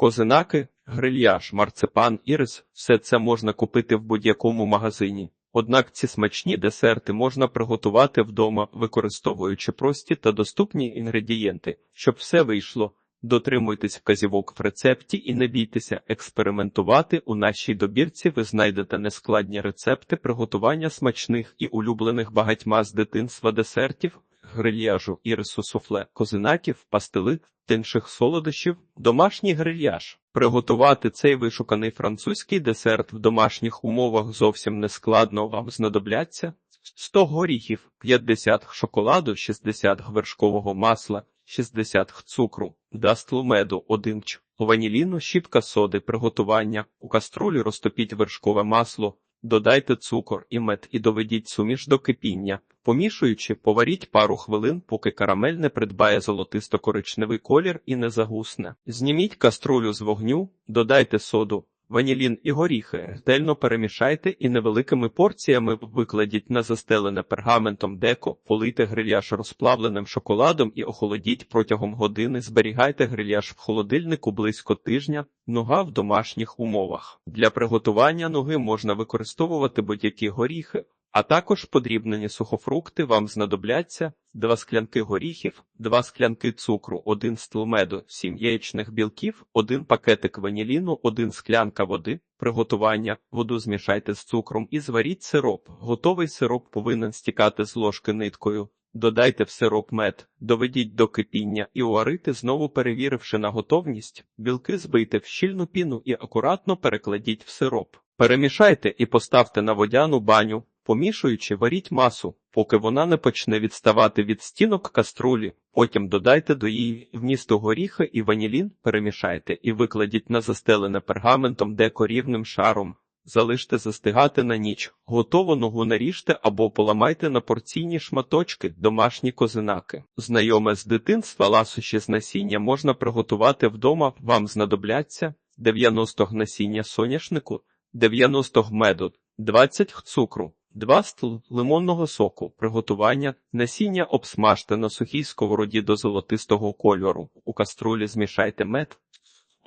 Козинаки, грильяж, марципан, ірис – все це можна купити в будь-якому магазині. Однак ці смачні десерти можна приготувати вдома, використовуючи прості та доступні інгредієнти, щоб все вийшло. Дотримуйтесь вказівок в рецепті і не бійтеся експериментувати. У нашій добірці ви знайдете нескладні рецепти приготування смачних і улюблених багатьма з дитинства десертів, грильяжу, ірису суфле, козинаків, пастили, інших солодощів, домашній грильяж. Приготувати цей вишуканий французький десерт в домашніх умовах зовсім не складно. Вам знадобляться 100 горіхів, 50 шоколаду, 60 вершкового масла, 60 цукру, дастлу меду, 1 ч, ваніліну, щіпка соди, приготування. У каструлі розтопіть вершкове масло, додайте цукор і мед і доведіть суміш до кипіння. Помішуючи, поваріть пару хвилин, поки карамель не придбає золотисто-коричневий колір і не загусне. Зніміть каструлю з вогню, додайте соду, ванілін і горіхи, ретельно перемішайте і невеликими порціями викладіть на застелене пергаментом деко, полийте гриляш розплавленим шоколадом і охолодіть протягом години. Зберігайте гриляш в холодильнику близько тижня. Нога в домашніх умовах. Для приготування ноги можна використовувати будь-які горіхи, а також подрібнені сухофрукти вам знадобляться 2 склянки горіхів, 2 склянки цукру, 1 стл меду, 7 яєчних білків, 1 пакетик ваніліну, 1 склянка води. Приготування воду змішайте з цукром і зваріть сироп. Готовий сироп повинен стікати з ложки ниткою. Додайте в сироп мед, доведіть до кипіння і уварити, знову перевіривши на готовність, білки збийте в щільну піну і акуратно перекладіть в сироп. Перемішайте і поставте на водяну баню, помішуючи, варіть масу, поки вона не почне відставати від стінок каструлі. Потім додайте до її вмісту горіхи і ванілін, перемішайте і викладіть на застелене пергаментом деко рівним шаром. Залиште застигати на ніч, готову ногу наріжте або поламайте на порційні шматочки, домашні козинаки. Знайоме з дитинства ласощі з насіння можна приготувати вдома, вам знадобляться 90 г насіння соняшнику, 90 г меду, 20 г цукру, 2 стл лимонного соку, приготування, насіння обсмажте на сухій сковороді до золотистого кольору, у каструлі змішайте мед,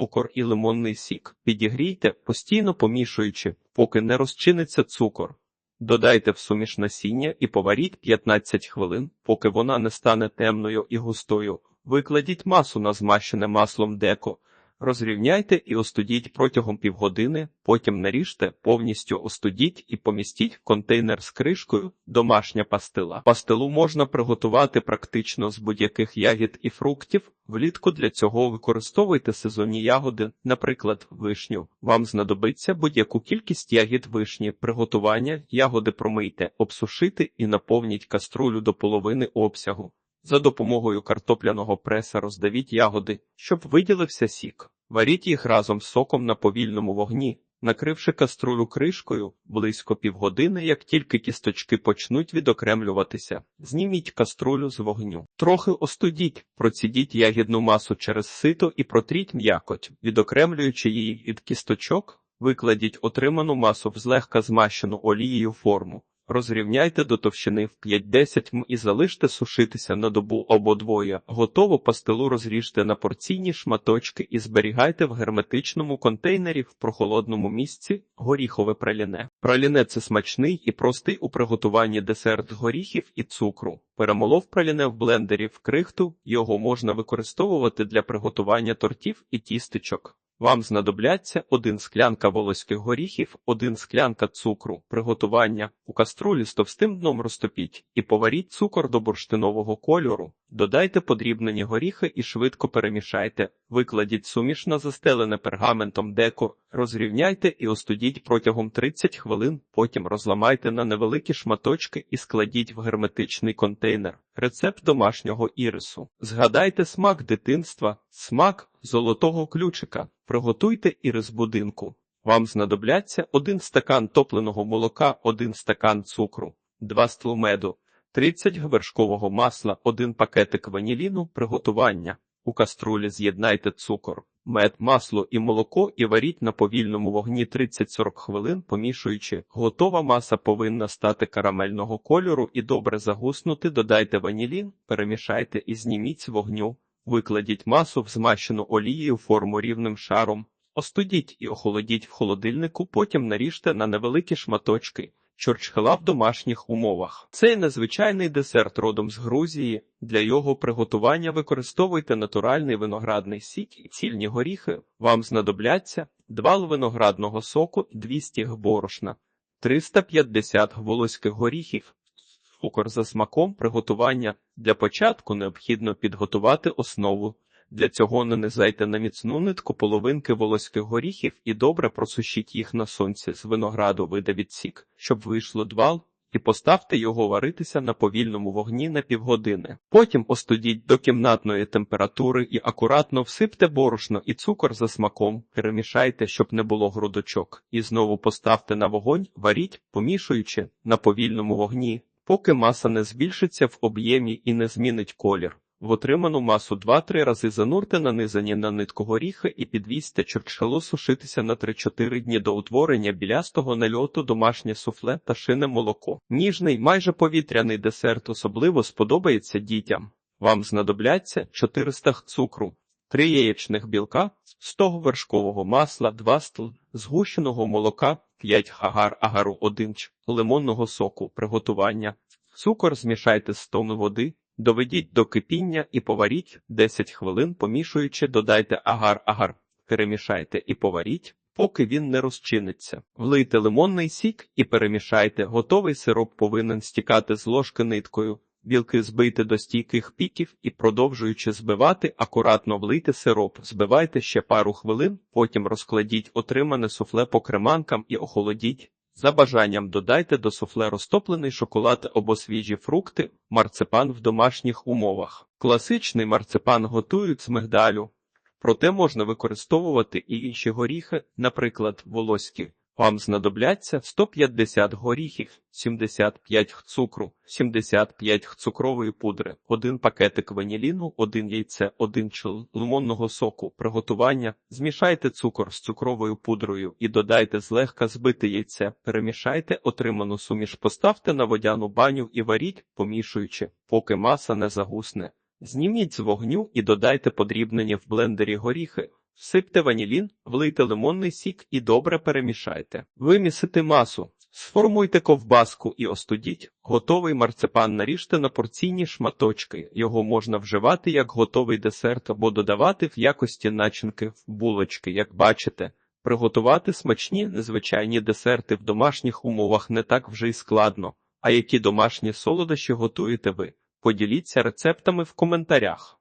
цукор і лимонний сік. Підігрійте, постійно помішуючи, поки не розчиниться цукор. Додайте в суміш насіння і поваріть 15 хвилин, поки вона не стане темною і густою. Викладіть масу на змащене маслом деко. Розрівняйте і остудіть протягом півгодини, потім наріжте, повністю остудіть і помістіть в контейнер з кришкою, домашня пастила. Пастилу можна приготувати практично з будь-яких ягід і фруктів. Влітку для цього використовуйте сезонні ягоди, наприклад, вишню. Вам знадобиться будь-яку кількість ягід вишні, приготування, ягоди промийте, обсушити і наповніть каструлю до половини обсягу. За допомогою картопляного преса роздавіть ягоди, щоб виділився сік. Варіть їх разом з соком на повільному вогні, накривши каструлю кришкою близько півгодини, як тільки кісточки почнуть відокремлюватися. Зніміть каструлю з вогню. Трохи остудіть, процідіть ягідну масу через сито і протріть м'якоть, відокремлюючи її від кісточок, викладіть отриману масу в злегка змащену олією форму. Розрівняйте до товщини в 5-10 м і залиште сушитися на добу або двоє. Готову пастилу розріжте на порційні шматочки і зберігайте в герметичному контейнері в прохолодному місці горіхове праліне. Праліне це смачний і простий у приготуванні десерт з горіхів і цукру. Перемолов праліне в блендері в крихту, його можна використовувати для приготування тортів і тістечок. Вам знадобляться один склянка волоських горіхів, один склянка цукру, приготування у каструлі з товстим дном розтопіть і поваріть цукор до бурштинового кольору. Додайте подрібнені горіхи і швидко перемішайте. Викладіть суміш на застелене пергаментом деко, розрівняйте і остудіть протягом 30 хвилин, потім розламайте на невеликі шматочки і складіть в герметичний контейнер. Рецепт домашнього ірису. Згадайте смак дитинства, смак золотого ключика. Приготуйте ірис будинку. Вам знадобляться 1 стакан топленого молока, 1 стакан цукру, 2 стл меду, 30 г вершкового масла, 1 пакетик ваніліну, приготування. У каструлі з'єднайте цукор, мед, масло і молоко і варіть на повільному вогні 30-40 хвилин, помішуючи. Готова маса повинна стати карамельного кольору і добре загуснути. Додайте ванілін, перемішайте і зніміть з вогню. Викладіть масу в змащену олією форму рівним шаром, остудіть і охолодіть в холодильнику, потім наріжте на невеликі шматочки. Чорчхела в домашніх умовах. Цей незвичайний десерт родом з Грузії. Для його приготування використовуйте натуральний виноградний сік і цільні горіхи. Вам знадобляться 2 л виноградного соку, 200 г борошна, 350 г волоських горіхів, цукор за смаком приготування. Для початку необхідно підготувати основу. Для цього нанизайте на міцну нитку половинки волоських горіхів і добре просушіть їх на сонці з винограду видавіть сік, щоб вийшло двал, і поставте його варитися на повільному вогні на півгодини. Потім остудіть до кімнатної температури і акуратно всипте борошно і цукор за смаком, перемішайте, щоб не було грудочок, і знову поставте на вогонь, варіть, помішуючи на повільному вогні, поки маса не збільшиться в об'ємі і не змінить колір. В отриману масу 2-3 рази занурте нанизані на нитку горіхи і підвісьте чорчхелу сушитися на 3-4 дні до утворення білястого нальоту домашнє суфле та шине молоко. Ніжний, майже повітряний десерт особливо сподобається дітям. Вам знадобляться 400 г цукру, 3 яєчних білка, 100 г вершкового масла, 2 стл, згущеного молока, 5 хагар агару 1 ч, лимонного соку, приготування. Цукор змішайте з 100 води. Доведіть до кипіння і поваріть 10 хвилин, помішуючи, додайте агар-агар, перемішайте і поваріть, поки він не розчиниться. Влийте лимонний сік і перемішайте. Готовий сироп повинен стікати з ложки ниткою. Білки збийте до стійких піків і, продовжуючи збивати, акуратно влийте сироп, збивайте ще пару хвилин, потім розкладіть отримане суфле по креманкам і охолодіть. За бажанням додайте до суфле розтоплений шоколад або свіжі фрукти, марципан в домашніх умовах. Класичний марципан готують з мигдалю, проте можна використовувати і інші горіхи, наприклад, волоські. Вам знадобляться 150 горіхів, 75 г цукру, 75 г цукрової пудри, 1 пакетик ваніліну, 1 яйце, 1 чл лимонного соку. Приготування. Змішайте цукор з цукровою пудрою і додайте злегка збите яйце. Перемішайте отриману суміш, поставте на водяну баню і варіть, помішуючи, поки маса не загусне. Зніміть з вогню і додайте подрібнені в блендері горіхи. Всипте ванілін, влийте лимонний сік і добре перемішайте. Вимісите масу, сформуйте ковбаску і остудіть. Готовий марципан наріжте на порційні шматочки. Його можна вживати як готовий десерт або додавати в якості начинки в булочки, як бачите. Приготувати смачні незвичайні десерти в домашніх умовах не так вже й складно. А які домашні солодощі готуєте ви? Поділіться рецептами в коментарях.